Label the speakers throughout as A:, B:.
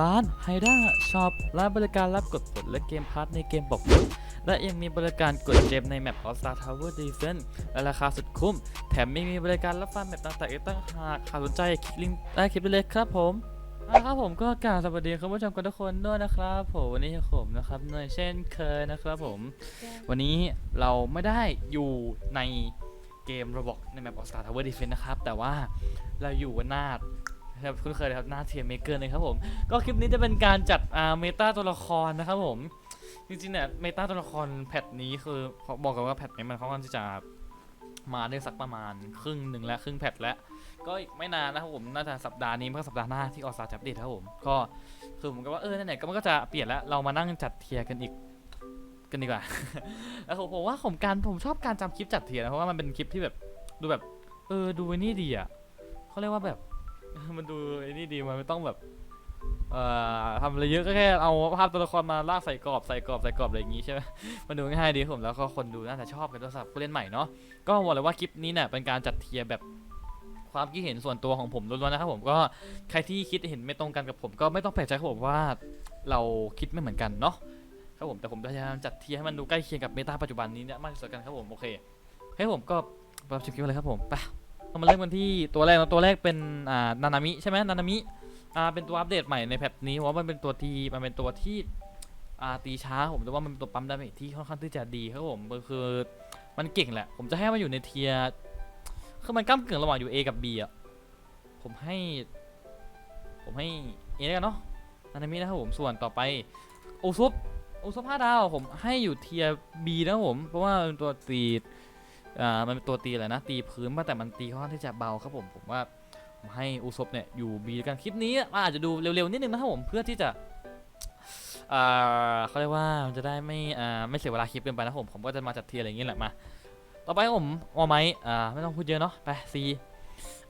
A: ร้านไฮด้าช็อปร้านบริการรับกดผลและเกมพาร์ทในเกมบอกผลและยังมีบริการกดเกมในแมป All Star Tower Defense และราคาสุดคุ้ม แถมไม่มีบริการรับฟังแมปต่างๆอีกตั้งหากหากสนใจคลิกลิงก์ใต้คลิปได้เลยครับผมอะครับผมก็กล่าวสวัสดีคุณผู้ชมกันทุกคนด้วยนะครับผมวันนี้ผมนะครับเนยเช่นเคยนะครับผม วันนี้เราไม่ได้อยู่ในเกมระบบในแมป All Star Tower Defense นะครับ แต่ว่าเราอยู่กันหน้า ครับคุ้นเคยเลยครับหน้าเทียมเมเกอร์เลยครับผม ก็คลิปนี้จะเป็นการจัดอ่าเมตาตัวละครนะครับผม จริงๆเนี่ยเมตาตัวละครแพทนี้คือเขาบอกกันว่าแพทนี้มันค่อนข้างที่จะมาได้สักประมาณครึ่งหนึ่งแล้วครึ่งแพทแล้ว ก็อีกไม่นานนะครับผมน่าจะสัปดาห์นี้เมื่อสัปดาห์หน้าที่ออสตาจับเดตครับผม ก็คือผมก็ว่าเออนั่นแหละก็มันก็จะเปลี่ยนแล้วเรามานั่งจัดเทียร์กันอีกกันดีกว่า แล้วผมว่าผมการผมชอบการจำคลิปจัดเทียร์นะเพราะว่ามันเป็นคลิปที่แบบดูแบบเออดูนี่ดีอะเขาเรียกว่าแบบ มันดูไอ้นี่ดีมันไม่ต้องแบบ เอ่อทำอะไรเยอะก็แค่เอาภาพตัวละครมาลากใส่กรอบใส่กรอบใส่กรอบอะไรอย่างงี้ใช่ไหมมันดูง่ายดีครับผมแล้วก็คนดูน่าจะชอบกันด้วยสำหรับผู้เล่นใหม่เนาะก็บอกเลยว่าคลิปนี้เนี่ยเป็นการจัดเทียร์แบบความคิดเห็นส่วนตัวของผมล้วนๆนะครับผมก็ใครที่คิดเห็นไม่ตรงกันกับผม ก็ไม่ต้องแปลกใจครับผมว่าเราคิดไม่เหมือนกันเนาะครับผมแต่ผมพยายามจัดเทียร์ให้มันดูใกล้เคียงกับเมตาปัจจุบันนี้เนี่ยมากที่สุดกันครับผมโอเคให้ผมก็รับชมคลิปกันเลยครับผมไป เรามาเริ่มกันที่ตัวแรกนะตัวแรกเป็นอ่านานามิใช่ไหมนานามิอ่าเป็นตัวอัปเดตใหม่ในแพทนี้เพราะว่ามันเป็นตัวทีมันเป็นตัวที่อ่าตีช้าผมแต่ว่ามันเป็นตัวปั๊มดาเมจที่ค่อนข้างที่จะดีครับผมก็คือมันเก่งแหละ ผมจะให้มันอยู่ในเทียร์คือมันก้ามเกึ่งระหว่างอยู่ A กับ B อะผมให้ ผมให้ A แล้วกันเนาะนานามินะครับผมส่วนต่อไปโอซุปโอซุปห้าดาวผมให้อยู่เทียร์ B นะครับผมเพราะว่าเป็นตัวตี อ่ามันเป็นตัวตีอะไรนะ ตีพื้นมาแต่มันตีค่อนข้างที่จะเบาครับผมผมว่าผมให้อุซบเนี่ยอยู่บีกันคลิปนี้อาจจะดูเร็วๆนิดนึงนะครับผมเพื่อที่จะอ่าเขาเรียกว่าจะได้ไม่อ่าไม่เสียเวลาคลิปเกินไปนะผมผมก็จะมาจัดเทียอะไรอย่างเงี้ยแหละมาต่อไปครับผมออไมอ่าไม่ต้องพูดเยอะเนาะไปซี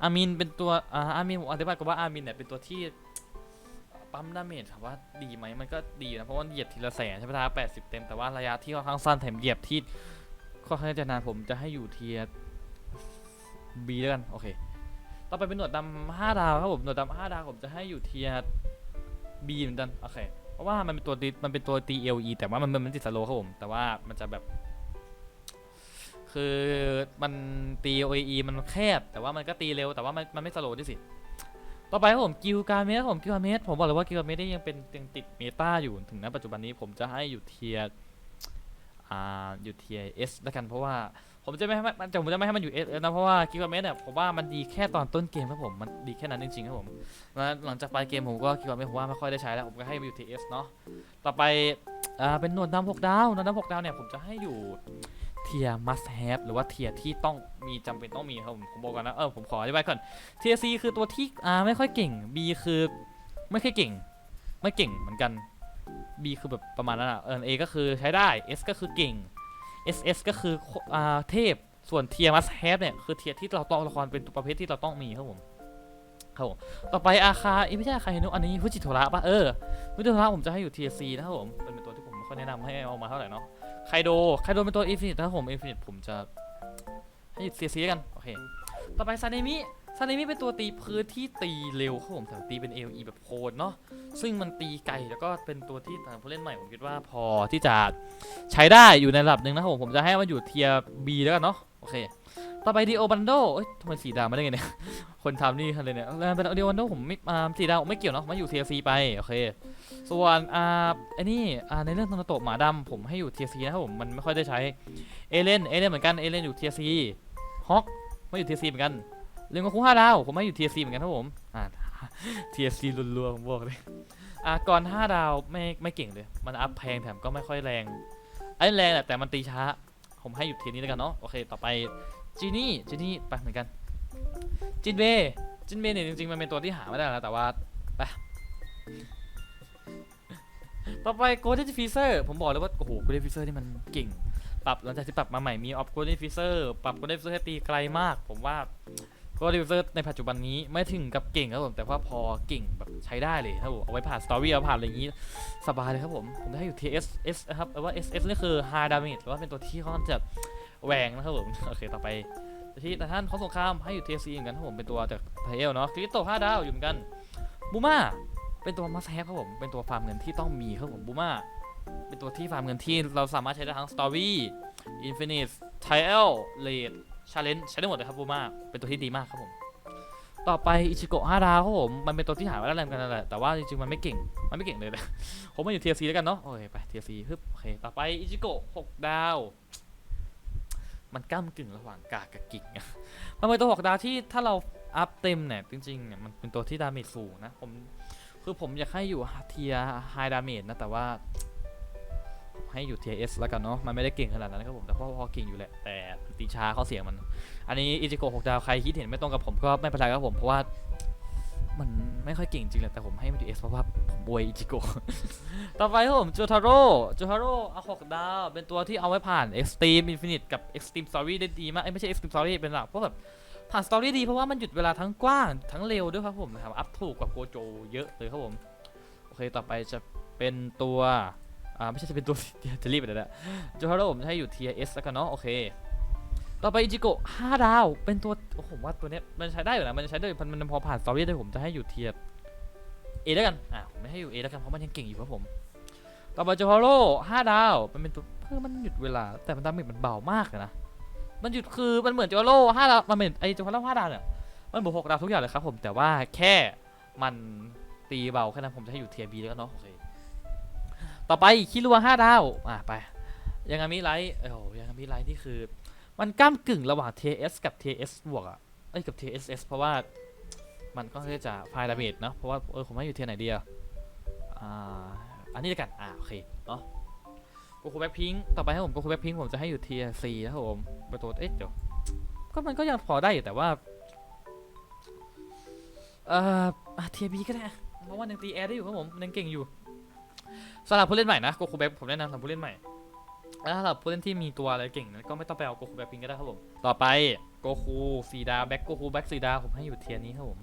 A: อามินเป็นตัวอ่าอามินผมอธิบายก่อนว่าอามินเนี่ยเป็นตัวที่ปั๊มดาเมจถามว่าดีไหมมันก็ดีนะเพราะว่าเหยียบทีละแสนใช่ไหมครับแปดสิบเต็มแต่ว่าระยะที่ค่อนข้างสั้นแถมเหยียบที่ ค่อนข้างจะนานผมจะให้อยู่เทียร์บีแล้วกัน โอเค ต่อไปเป็นหนวดดำห้าดาวครับผม หนวดดำห้าดาวผมจะให้อยู่เทียบีเหมือนกัน โอเค เพราะว่ามันเป็นตัวตีมันเป็นตัวตีเอลีแต่ว่ามันมันติดสโลครับผม แต่ว่ามันจะแบบ คือมันตีโอเอมันแคบ แต่ว่ามันก็ตีเร็ว แต่ว่ามันมันไม่สโลด้วยสิ ต่อไปครับผม กิลการเมสผม กิลการเมสผมบอกเลยว่ากิลการเมสได้ยังเป็นยังติดเมตาอยู่ ถึงณปัจจุบันนี้ผมจะให้อยู่เทีย อ่าอยู่เทียเอสแล้วกันเพราะว่าผมจะไม่ให้มันจะผมจะไม่ให้มันอยู่เอสนะเพราะว่ากิลเมสเนี่ยผมว่ามันดีแค่ตอนต้นเกมครับผมมันดีแค่นั้นจริงๆครับผมแล้วหลังจากปลายเกมผมก็กิลเมสผมว่าไม่ค่อยได้ใช้แล้วผมก็ให้มันอยู่ทีเอสเนาะต่อไปอ่าเป็นหนวดดำหกดาวหนวดดำหกดาวเนี่ยผมจะให้อยู่เทีย must have หรือว่าเทียที่ต้องมีจำเป็นต้องมีครับผมผมบอกก่อนนะเออผมขออธิบายก่อนเทีย C คือตัวที่อ่าไม่ค่อยเก่ง B คือไม่ค่อยเก่ง ไม่เก่งเหมือนกัน B คือแบบประมาณนั้นอะเออ A ก็คือใช้ได้ S ก็คือเก่ง SS ก็คืออ่าเทพส่วนเทียมัสแฮปเนี่ยคือเทียที่เราต้องละครเป็นตัวประเภทที่เราต้องมีครับผมครับผมต่อไปอาคาอ้ยไม่ใช่อาคาเฮนุอันนี้ฟุจิโทระปะเออฟุจิโทระผมจะให้อยู่เทียซีนะครับผมเป็นตัวที่ผมไม่ค่อยแนะนำให้เอามาเท่าไหร่เนาะไคโดไคโดเป็นตัวอินฟินิตนะครับผมอินฟินิตผมจะให้อยู่เทียซีกันโอเคต่อไปซาเนมิ ซาเนมิเป็นตัวตีพื้นที่ตีเร็วครับผมแต่ตีเป็น AOE แบบโคดเนาะซึ่งมันตีไกลแล้วก็เป็นตัวที่ทางผู้เล่นใหม่ผมคิดว่าพอที่จะใช้ได้อยู่ในระดับหนึ่งนะครับผมผมจะให้มันอยู่เทียบีแล้วกันเนาะโอเค ต่อไปดีโอบันโดเอ้ยทำไมสีดำมาได้ไงเนี่ยคนทำนี่อะไรเนี่ยแล้วเป็นดีโอบันโดผมไม่อ่าสีดำไม่เกี่ยวเนาะมาอยู่เทียซีไปโอเค ส่วนอ่าไอ้นี่อ่าในเรื่องตอนโตะหมาดำผมให้อยู่เทียซีนะครับผมมันไม่ค่อยได้ใช้เอเลนเอเลนเหมือนกันเอเลนอยู่เทียซีฮอกไม่อยู่เทียซีเหมือนกัน เรื่องของคู่ห้าดาว ผมให้อยู่เทียซีเหมือนกันครับผม อ่าเทียซีรัวๆผมบอกเลย อ่าก่อนห้าดาวไม่ไม่เก่งเลย มันอัพแพงแถมก็ไม่ค่อยแรงไอ้แรงแหละแต่มันตีช้า ผมให้อยู่ทีนี้แล้วกันเนาะ โอเค ต่อไปจีนี่ จีนี่ไปเหมือนกัน จินเบจินเบเนี่ยจริงๆมันเป็นตัวที่หาไม่ได้แล้วแต่ว่า ไป ต่อไปโกลเด้นฟิเซอร์ผมบอกเลยว่า โอ้โหโกลเด้นฟิเซอร์นี่มันเก่ง ปรับหลังจากที่ปรับมาใหม่มีออฟโกลเด้นฟิเซอร์ปรับโกลเด้นฟิเซอร์ให้ตีไกลมาก ผมว่า กลเด้นฟิเซอร์ในปัจจุบันนี้ไม่ถึงกับเก่งครับผม แต่ว่าพอเก่งแบบใช้ได้เลยครับผม เอาไว้ผ่านสตอรี่เอาผ่านอะไรอย่างนี้ สบายเลยครับผม ผมได้อยู่ TS S นะครับแปลว่า SS นี่คือ high damage หรือว่าเป็นตัวที่ค่อนข้างจะแหวงนะครับผม โอเค ต่อไปที่แต่ท่านเขาสงครามให้อยู่ TC เหมือนกันครับผม เป็นตัวจากไทเอลเนาะ คริสโต5ดาวอยู่เหมือนกันบูมาเป็นตัวมัสแฮปครับผม เป็นตัวฟาร์มเงินที่ต้องมีครับผมบูมาเป็นตัวที่ฟาร์มเงินที่เราสามารถใช้ได้ทั้งสตอรี่อินฟินิตไทเอลเลด Story Infinite Trial Rate Challenge ใช้ได้หมดเลยครับบูมาเป็นตัวที่ดีมากครับผม ต่อไปอิชิโกะ5ดาวครับผม มันเป็นตัวที่หามาได้แรงกันนั่นแหละ แต่ว่าจริงๆมันไม่เก่ง มันไม่เก่งเลยนะผมมาอยู่เทียซีแล้วกันเนาะ โอเคไปเทียซีฮึบโอเค ต่อไปอิชิโกะ6ดาว มันก้ามกึ่งระหว่างกากกับกิ่งมันเป็นตัว6ดาวที่ถ้าเราอัพเต็มเนี่ยจริงๆเนี่ยมันเป็นตัวที่ดาเมจสูงนะ ผมคือผมอยากให้อยู่เทียไฮดาเมจนะแต่ว่า ให้อยู่เทียเอสแล้วกันเนาะมันไม่ได้เก่งขนาดนั้นครับผมแต่พอพอเก่งอยู่แหละแต่ตีช้าเข้าเสียงมัน อันนี้อิจิโกะ6ดาวใครคิดเห็นไม่ตรงกับผมก็ไม่เป็นไรครับผมเพราะว่ามันไม่ค่อยเก่งจริงแหละแต่ผมให้มันอยู่เอสเพราะว่าผมบวยอิจิโกะต่อไปครับผมจูทาโร่จูทาโร่เอา6ดาว เป็นตัวที่เอาไว้ผ่าน Extreme Infinite กับ Extreme Story ได้ดีมากเอ้ยไม่ใช่ Extreme Story เป็นหลักเพราะแบบผ่าน Story ดีเพราะว่ามันหยุดเวลาทั้งกว้างทั้งเร็วด้วยครับผมนะครับอัพถูกกว่าโกโจเยอะเลยครับผม โอเคต่อไปจะเป็นตัว อ่าไม่ใช่จะเป็นตัวจะรีบไปเลยนะจูทาโร่ผมจะให้อยู่ Tier S แล้วกันเนาะโอเคต่อไปอิจิโกะ5ดาว เป็นตัวโอ้โหผมว่าตัวเนี้ยมันใช้ได้อยู่นะมันใช้ได้มันมันพอผ่านสตอรี่ได้ผมจะให้อยู่เทียเอแล้วกันอะผมไม่ให้อยู่เอแล้วกันเพราะมันยังเก่งอยู่ครับผมต่อไปโจฮาโร่5ดาวมันเป็นตัวเพิ่มมันหยุดเวลา แต่มันดาเมจมันเบามากเลยนะมันหยุดคือมันเหมือนโจฮาโร่5ดาวมันเหมือนไอโจฮาโร่5ดาวเนี่ยมันบวก6ดาวทุกอย่างเลยครับผมแต่ว่าแค่มันตีเบาแค่นั้นผมจะให้อยู่เทียบีแล้วกันเนาะโอเค ต่อไปคิรัว5ดาว อะไป ยังไงมิไลท์โอ้โหยังไงมิไลท์นี่คือ มันก้ามกึ่งระหว่าง TS กับ TS บวกอะเอ้ยกับ TSS เพราะว่ามันก็จะไฟดาเมจเนาะเพราะว่าเออผมให้อยู่เทียไหนดีอะอ่าอันนี้ละกันอ่าโอเคเนาะโกคูแบ็คพิงต่อไปให้ผมโกคูแบ็คพิงผมจะให้อยู่เทียซีนะครับผมป็นตัวเอ๊ะเดี๋ยวก็มันก็ยังพอได้อยู่แต่ว่าเอ่อเทียบีก็ได้เพราะว่ายังตีแอร์ได้อยู่ครับผมยังเก่งอยู่ สำหรับผู้เล่นใหม่นะโกคูแบ็คผมแนะนำสำหรับผู้เล่นใหม่แล้วสำหรับผู้เล่นที่มีตัวอะไรเก่งนั้นก็ไม่ต้องไปเอาโกคูแบ็คพิงก็ได้ครับผมต่อไปโกคูสีดาแบ็คโกคูแบ็คสีดาผมให้อยู่เทียร์นี้ครับผม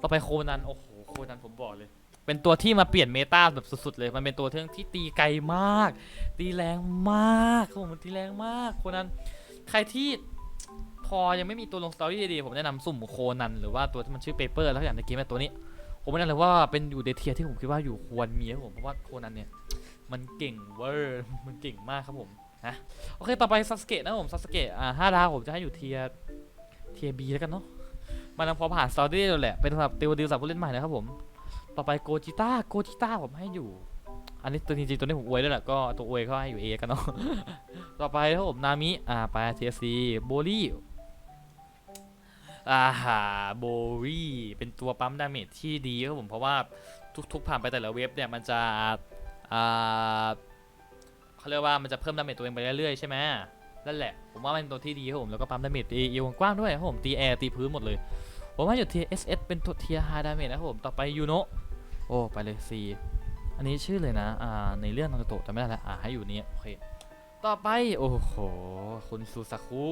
A: ต่อไปโคนันโอ้โหโคนันผมบอกเลย เป็นตัวที่มาเปลี่ยนเมตาแบบสุดๆเลย มันเป็นตัวที่ที่ตีไกลมาก ตีแรงมากครับผมมันตีแรงมากโคนันใครที่พอยังไม่มีตัวลงสตอรี่ดีๆผมแนะนำสุ่มโคนันหรือว่าตัวที่มันชื่อเปเปอร์แล้วอย่างในเกมแบบตัวนี้ ผมแนะนำเลยว่าเป็นอยู่ในเทียที่ผมคิดว่าอยู่ควรมีครับผมเพราะว่าโคนันเนี่ยมันเก่งเวอร์มันเก่งมากครับผมนะโอเคต่อไปซัสเกะนะผมซัสเกะอ่าห้าดาวผมจะให้อยู่เทียเทียบีแล้วกันเนาะมันพอผ่านสตอรี่แล้วแหละเป็นสำหรับติวดิวสำหรับผู้เล่นใหม่นะครับผมต่อไปโกจิต้าโกจิต้าผมให้อยู่ อันนี้ตัวจริงๆตัวนี้ผมอวยด้วยแหละก็ตัวอวยก็ให้อยู่เอกันเนาะต่อไปครับผมนามิอ่าไปเทียซีโบลี่ อาฮะโบลี่เป็นตัวปั๊มดาเมจที่ดีครับผมเพราะว่าทุกๆผ่านไปแต่ละเว็บเนี่ยมันจะอ่าเขาเรียกว่ามันจะเพิ่มดาเมจตัวเองไปเรื่อยๆใช่ไหมนั่นแหละผมว่ามันเป็นตัวที่ดีครับผมแล้วก็ปั๊มดาเมจตีเอวกว้างด้วยครับผมตีแอร์ตีพื้นหมดเลยผมว่าอยู่เทีย SS เป็นตัวเทียฮาดาเมจนะครับผมต่อไปยูโนโอ้ไปเลย C อันนี้ชื่อเลยนะอ่าในเรื่องนารูโตะจำไม่ได้แล้วอ่าให้อยู่นี้โอเคต่อไปโอ้โหคุณซูซาคุ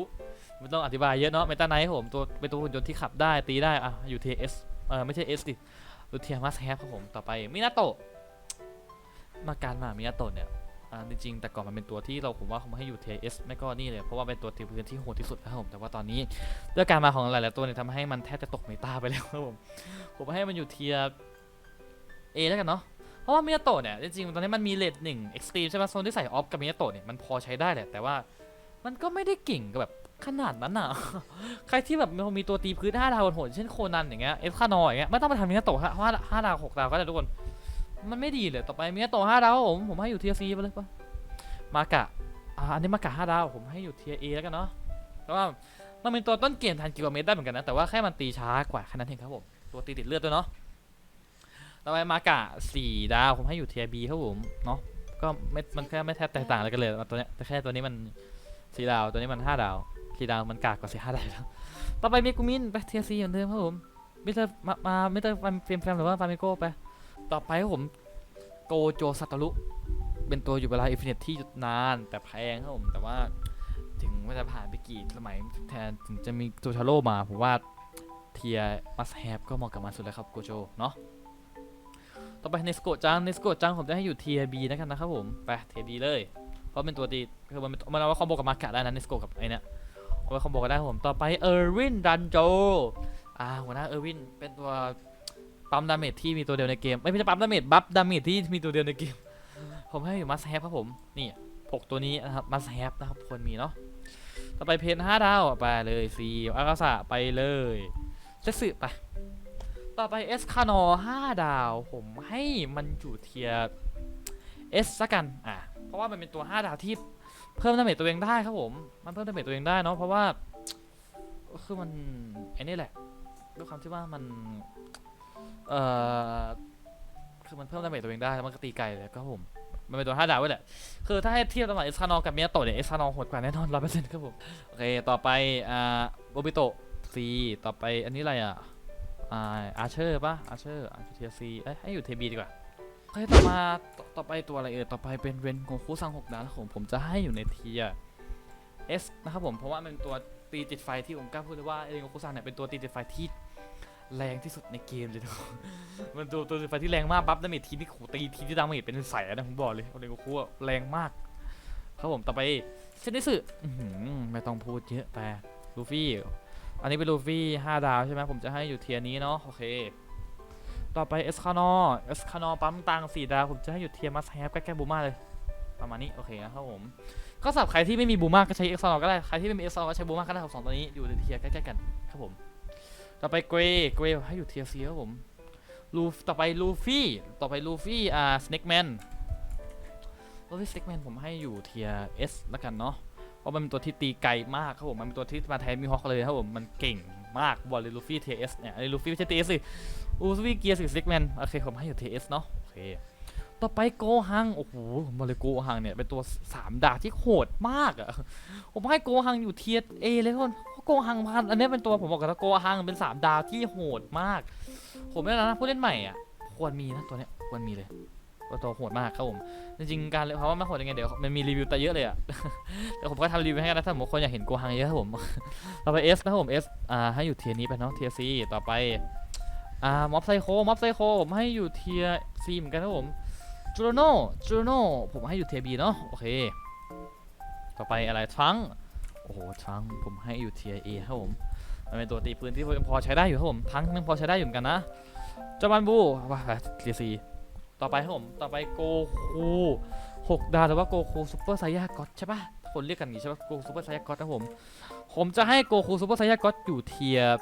A: ไม่ต้องอธิบายเยอะเนาะเมตาไนท์ผมตัวเป็นตัวหุ่นยนต์ที่ขับได้ตีได้อะอยู่เทีย S เออไม่ใช่ S ดิตัวเทียมัสแฮปครับผมต่อไปมินาโตะมาการมามิยาโตะเนี่ยอ่าจริงๆแต่ก่อนมันเป็นตัวที่เราผมว่าเขามาให้อยู่ TS ไม่ก็นี่เลย เพราะว่าเป็นตัวตีพื้นที่โหดที่สุดครับผมแต่ว่าตอนนี้ด้วยการมาของหลายๆตัวเนี่ยทำให้มันแทบจะตกเมตาไปแล้วครับผมผมให้มันอยู่เทียเอแล้วกันเนาะเพราะว่ามิยาโตะเนี่ยจริงๆตอนนี้มันมีเลทหนึ่งเอ็กซ์ตรีมใช่ไหมโซนที่ใส่ออฟกับมิยาโตะเนี่ยมันพอใช้ได้แหละแต่ว่ามันก็ไม่ได้เก่งกับแบบ ขนาดนั้นอะ ใครที่แบบมีตัวตีพื้น5ดาวโหดเช่นโคนันอย่างเงี้ยเอฟคานอยอย่างเงี้ยไม่ต้องมาทำมิยาโตะห้าห้าดาวหกดาวก็ได้ทุกคน มันไม่ดีเลยต่อไปมีโตห้าดาวผมผมให้อยู่เทียซีไปเลยปะมากะอ่าอันนี้มากะห้าดาวผมให้อยู่เทียเอแล้วกันเนาะเพราะว่ามันเป็นตัวต้นเกมทันกิโลเมตรได้เหมือนกันนะแต่ว่าแค่มันตีช้ากว่าแค่นั้นเองครับผมตัวตีติดเลือดด้วยเนาะต่อไปมากะสี่ดาวผมให้อยู่เทียบีครับผมเนาะก็ไม่มันแค่ไม่แทบแตกต่างอะไรกันเลยตัวเนี้ยแต่แค่ตัวนี้มันสี่ดาวตัวนี้มันห้าดาว สี่ดาวมันกากกว่าสี่ห้าดาวแล้วต่อไปมีกูมินไปเทียซีเหมือนเดิมครับผมมิสเตอร์มามามิสเตอร์เฟรมแฟมหรือว่าฟาร์มิโก้ไปต่อไปครับผมโกโจซัตารุเป็นตัวอยู่เวลาอินฟินิตที่หยุดนานแต่แพงครับผม แต่ว่าถึงว่าจะผ่านไปกี่สมัยแทนถึงจะมีโจชาโร่มาผมว่าเทียมัสแฮปก็เหมาะกับมันสุดแล้วครับโกโจเนาะต่อไปเนสโกจังเนสโกจังผมจะให้อยู่เทียบีนะครับนะครับผม ไปเทียบีเลย เพราะเป็นตัวดีคือมันมันเอาไว้คอมโบกับมาร์กได้นะเนสโกกับไอเนี้ย เอาไว้คอมโบกันได้ผมต่อไปเออร์วินดันโจอ่าหัวหน้าเออร์วินเป็นตัวปั๊มดาเมจที่มีตัวเดียวในเกมไม่ใช่ปั๊มดาเมจบัฟดาเมจที่มีตัวเดียวในเกม ผมให้อยู่มัสแฮปครับผมนี่พกตัวนี้นะครับมัสแฮปนะครับควรมีเนาะต่อไปเพนห้าดาวไปเลยซีอากาสะไปเลยเซสึไปต่อไปเอสคานอห้าดาว ผมให้มันอยู่เทียเอสละกันอะเพราะว่ามันเป็นตัว 5 ดาวที่ เพิ่มดาเมจตัวเองได้ครับผม มันเพิ่มดาเมจตัวเองได้เนาะเพราะว่าคือมันไอ้นี่แหละด้วยความที่ว่ามันเอ่อคือมันเพิ่มดาเมจตัวเองได้แล้วมันก็ตีไกลเลยครับผมมันเป็นตัว5ดาวไว้แหละ คือถ้าให้เทียบระหว่างเอสคานอกับเมียโตเนี่ยเอสคานอโหดกว่าแน่นอนร้อยเปอร์เซ็นต์ครับผม โอเค ต่อไป อ่าโบบิโตซีต่อไปอันนี้อะไรอะ อ่าอาร์เชอร์ป่ะอาร์เชอร์อาร์เทียซีเอ้ยให้อยู่เทบีดีกว่า โอเคต่อมาต่อต่อไปตัวอะไรเอ่ยต่อไปเป็นเวนโงคุซังหกดาวนะครับผมผมจะให้อยู่ในเทียเอสนะครับผมเพราะว่ามันเป็นตัวตีติดไฟที่ผมกล้าพูดเลยว่าเวนโงคุซังเนี่ยเป็นตัวตีติดไฟที่แรงที่สุดในเกมเลยทุกคนมันตัวตัวติดไฟที่แรงมากบัฟดาเมจทีนี่โหตีทีที่ดาเมจเป็นแสนนะผมบอกเลยเวนโงคุแรงมากครับผมต่อไปเซนิสึอื้อไม่ต้องพูดเยอะไปลูฟี่อันนี้เป็นลูฟี่5ดาวใช่ไหมผมจะให้อยู่เทียนี้เนาะโอเค ต่อไปเอสคานอเอสคานอปั๊มตัง4ดาวผมจะให้อยู่เทียร์มัสแฮปใกล้ๆบูมาเลย ประมาณนี้ โอเคนะครับผม ก็สำหรับใครที่ไม่มีบูมาก็ใช้เอ็กซ์คานอก็ได้ ใครที่ไม่มีเอ็กซ์คานอก็ใช้บูมาก็ได้ครับสองตัวนี้อยู่ในเทียร์ใกล้ๆกันครับผม ต่อไปเกรย์เกรย์ให้อยู่เทียร์ซีครับผมลูต่อไปลูฟี่ต่อไปลูฟี่อ่าสเน็กแมนลูฟี่สเน็กแมนผมให้อยู่เทียร์เอสละกันเนาะเพราะมันเป็นตัวที่ตีไกลมากครับผมมันเป็นตัวที่มาแทนมีฮอคเลยครับผมมันเก่ง มากบอลเลยลูฟี่เทเอสเนี่ยไอ้ลูฟี่ไม่ใช่เทเอสสิลูฟี่เกียร์สิซิกแมนโอเคผมให้อยู่เทเอสเนาะโอเคต่อไปโกฮัง โอ้โหบอลเลยโกฮังเนี่ย เป็นตัว 3 ดาวที่โหดมากอะผมให้โกฮังอยู่เทียเอเลยทุกคนเพราโกฮังพันอันนี้เป็นตัวผมบอกกันว่าโกฮังเป็น 3 ดาวที่โหดมาก ผมไม่นะผู้เล่นใหม่อะ ควรมีนะตัวเนี้ย ควรมีเลย ตัวตัวโหดมากครับผม จริงๆ การเพราะว่ามันโหดยังไงเดี๋ยวมันมีรีวิวแต่เยอะเลยอะเดี๋ยวผมก็ทำรีวิวให้กันนะถ้าสมมติคนอยากเห็นโกฮังเยอะครับผม ต่อไป S นะครับผม S อ่าให้อยู่เทียนี้ไปเนาะเทียร์ C ต่อไปอ่าม็อบไซโคม็อบไซโคผมให้อยู่เทียร์ C เหมือนกันครับผมจูโรโน่จูโรโน่ผมให้อยู่เทียร์ B เนาะโอเค ต่อไปอะไรทรังโอ้โหทรังผมให้อยู่เทียร์ A ครับผมมันเป็นตัวตีปืนที่พอใช้ได้อยู่ครับผมทั้งนึงพอใช้ได้อยู่เหมือนกันนะจอบันบูว่าเทียร์ C ต่อไปครับผม ต่อไปโกคูหกดาวหรือว่าโกคูซูเปอร์ไซยาก็อตใช่ปะคนเรียกกันอย่างนี้ใช่ปะโกคูซูเปอร์ไซยาก็อตนะผม ผมจะให้โกคูซูเปอร์ไซยาก็อตอยู่เทียร์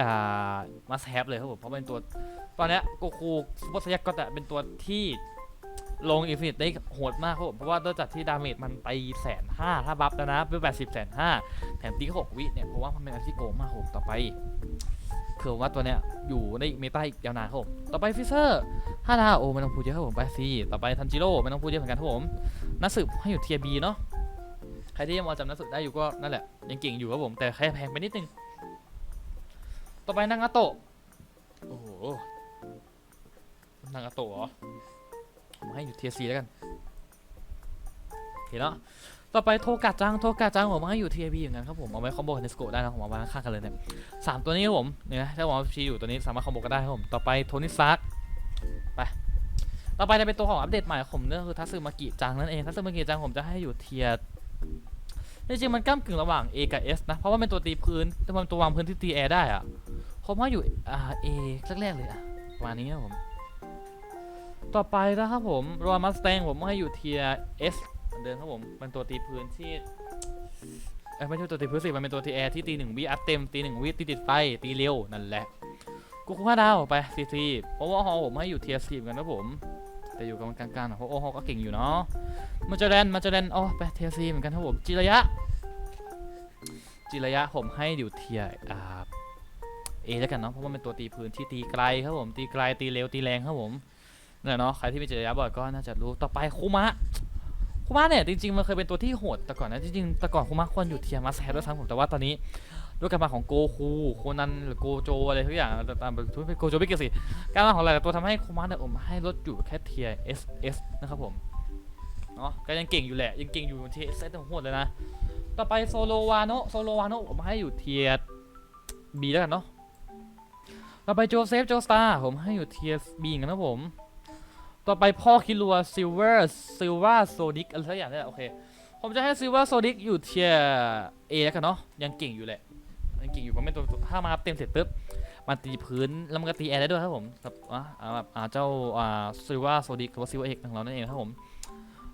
A: อ่ามาสแฮปเลยครับผมเพราะเป็นตัวตอนนี้โกคูซูเปอร์ไซยากอตอะเป็นตัวที่ลงอินฟินิตได้โหดมากครับผมเพราะว่าด้วยจากที่ดาเมจมันไปแสนห้าถ้าบัฟแล้วนะเป็นแปดสิบแสนห้าแถมตีหกวิเนี่ยเพราะว่ามันเป็นอะไรที่โกงมากครับผมต่อไป เผื่อว่าตัวเนี้ยอยู่ในเมตาอีกยาวนานครับผมต่อไปฟิเซอร์ห้าดาวโอ้ไม่ต้องพูดเยอะครับผมไปซีต่อไปทันจิโร่ไม่ต้องพูดเยอะเหมือนกันครับผมนักสืบให้อยู่เทียบีเนาะใครที่ยังพอจำนักสืบได้อยู่ก็นั่นแหละยังเก่งอยู่ครับผมแต่แค่แพงไปนิดนึงต่อไปนางาโตะโอ้โหนางาโตะเหรอผมให้อยู่เทียซีแล้วกันเห็นเนาะ ต่อไปโทกะจังโทกะจังผมให้อยู่ TAB เหมือนกันครับผมเอาไว้คอมโบกับเนสโกได้นะผมเอาไว้ข้างกันเลยเนี่ยสามตัวนี้ครับผมเนี่ยถ้าผมชีอยู่ตัวนี้สามารถคอมโบกันได้ครับผมต่อไปโทนิซักไปต่อไปจะเป็นตัวของอัปเดตใหม่ผมเนี่ยคือทัสึมากิจังนั่นเองทัสึมากิจังผมจะให้อยู่เทียจริงๆมันก้ามกึ่งระหว่าง A กับ S นะ เพราะว่าเป็นตัวตีพื้นแต่มันตัววางพื้นที่ตีแอร์ได้อะผมให้อยู่อ่า A แรกๆเลยอะประมาณนี้ครับผม ต่อไปนะครับผมรอมัสแตงผมให้อยู่เทีย S อนเดิมครับผมเป็นตัวตีพื้นที่เอ้ยไม่ใช่ตัวตีพื้นสิมันเป็นตัวทีแอร์ที่ตีหนึ่งวิอัดเต็มตีหนึ่งวิตีติดไฟตีเร็วนั่นแหละ กูคุ้มค่าดาวไปซีซีโอเวอร์ฮอผมให้อยู่เทียร์สีเหมือนกันครับผม แต่อยู่กลางๆนะเพราะโอเวอร์ฮอก็เก่งอยู่เนาะมาเจแรนมาเจแรนอ๋อไปเทียร์ซีเหมือนกันครับผมจิระยะ จิระยะผมให้อยู่เทียร์อ่าเอแล้วกันเนาะเพราะว่าเป็นตัวตีพื้นที่ตีไกลครับผมตีไกลตีเร็วตีแรงครับผมนั่นเนาะใครที่มีจิระยะบ่อยก็น่าจะรู้ต่อไปคุมะ คุมะเนี่ยจริงๆมันเคยเป็นตัวที่โหดแต่ก่อนนะจริงๆแต่ก่อนคุมะควรอยู่เทียร์มาแซดด้วยซ้ำผมแต่ว่าตอนนี้ด้วยการมาของโกคูโคนันหรือโกโจอะไรทุกอย่างตามทุกโกโจไม่เกี่ยวสิการมาของหลายๆตัวทำให้คุมะเนี่ยผมให้ลดอยู่แค่เทียร์ S S นะครับผมเนาะก็ยังเก่งอยู่แหละยังเก่งอยู่เทียร์ S S แต่โหดเลยนะต่อไปโซโลวาโนโซโลวาโนผมให้อยู่เทียร์ B แล้วกันเนาะต่อไปโจเซฟโจสตาร์ผมให้อยู่เทียร์ B กันนะผม ต่อไปพ่อคิรัวซิลเวอร์ซิลวาโซดิกอะไรสักอย่างนี่แหละโอเค ผมจะให้ซิลวาโซดิกอยู่เทียเอแล้วกันเนาะยังเก่งอยู่แหละยังเก่งอยู่ก็ไม่ตัวถ้ามาเต็มเสร็จปุ๊บมันตีพื้นแล้วมันก็ตีแอร์ได้ด้วยครับผมกับอะอ่าแบบอ่าเจ้าอ่าซิลวาโซดิกหรือว่าซิลวาเอกของเรานั่นเองครับผม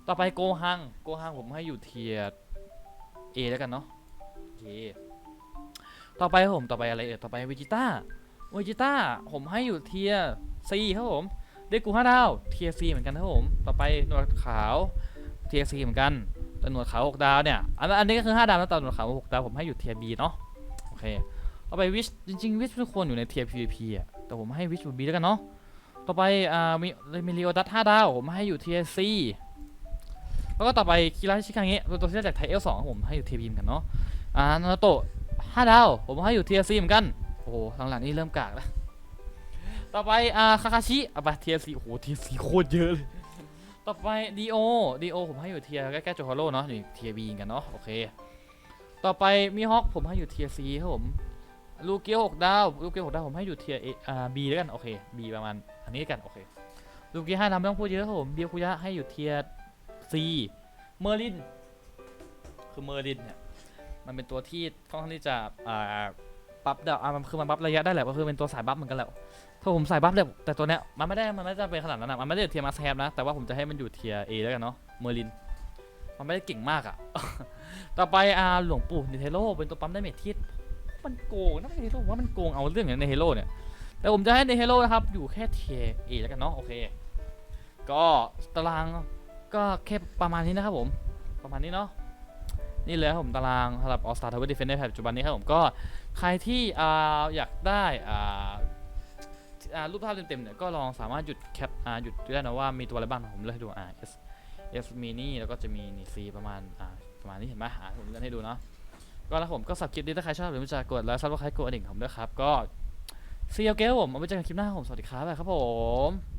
A: ต่อไปโกฮังโกฮังผมให้อยู่เทียเอแล้วกันเนาะโอเคต่อไปครับผมต่อไปอะไรเอ่ยต่อไปเวจิต้าเวจิต้าผมให้อยู่เทียซีครับผม เด็กกูห้าดาวเทียซีเหมือนกันครับผม ต่อไปหนวดขาวเทียซีเหมือนกันแต่หนวดขาวหกดาวเนี่ย อันอันนี้ก็คือห้าดาวแล้วแต่หนวดขาวหกดาวผมให้อยู่เทียบีเนาะ โอเค ต่อไปวิชจริงๆวิชไม่ควรอยู่ในเทีย PVP อะ แต่ผมให้วิชอยู่บีแล้วกันเนาะ ต่อไปอ่ามีมีเรียวดัตห้าดาวผมให้อยู่เทียซีแล้วก็ต่อไปคิราชิคาเงะตัวที่ได้จากไทเอลสองผมให้อยู่เทียบีเหมือนกันเนาะ อ่านาโตะห้าดาวผมให้อยู่เทียซีเหมือนกัน โอ้โหหลังๆนี่เริ่มกากแล้ว ต่อไปอ่าคาคาชิอะไปเทียซีโอ้โหเทียซีโคตรเยอะเลยต่อไปดีโอดีโอผมให้อยู่เทียใกล้ๆโจฮาโร่เนาะนี่เทียบีกันเนาะโอเค ต่อไปมีฮอคผมให้อยู่เทียซีครับผมลูเกียวหกดาวลูเกียวหกดาวผมให้อยู่เทียเออ่าบีแล้วกันโอเคบีประมาณอันนี้กันโอเคลูเกียวห้าดาวไม่ต้องพูดเยอะครับผมเบียคุยะให้อยู่เทียซีเมอร์ลินคือเมอร์ลินเนี่ยมันเป็นตัวที่ค่อนข้างที่จะอ่าบัฟเดาอ่ามันคือมันบัฟระยะได้แหละก็คือเป็นตัวสายบัฟเหมือนกันแหละ ถ้าผมใสายบัฟเลยแต่ตัวเนี้ยมันไม่ได้มันไม่ได้เป็นขนาดนั้นอะมันไม่ได้อยู่เทียร์มาแซมนะ แต่ว่าผมจะให้มันอยู่เทียร์เอแล้วกันเนาะเมอร์ลิน มันไม่ได้เก่งมากอะต่อไปอาหลวงปู่นิเทโร่เป็นตัวปั๊มได้เมทที่มันโกงนะเนเทโร่ว่ามันโกงเอาเรื่องอย่างในเฮโร่เนี่ย แต่ผมจะให้ในเฮโร่นะครับอยู่แค่เทียเอแล้วกันเนาะโอเค ก็ตารางก็แค่ประมาณนี้นะครับผมประมาณนี้เนาะนี่เลยครับผมตารางสำหรับ All Star Tower Defense ในปัจจุบันนี้ครับผมก็ใครที่ออยากได้อ่า รูปภาพเต็มๆเนี่ยก็ลองสามารถหยุดแคปหยุดดูได้นะว่ามีตัวอะไรบ้างผมเลือกให้ดูอ่า S S mini แล้วก็จะมีนี่ C ประมาณอ่าประมาณนี้เห็นไหมหาผมเลือกให้ดูเนาะก็แล้วผมก็สับคลิปนี้ถ้าใครชอบหรือไม่จะกดแล้วซับสไครต์กดกระดิ่งผมด้วยครับก็ซีเอลเกลผมเอาไว้เจอกันคลิปหน้าผมสวัสดีครับบายครับผม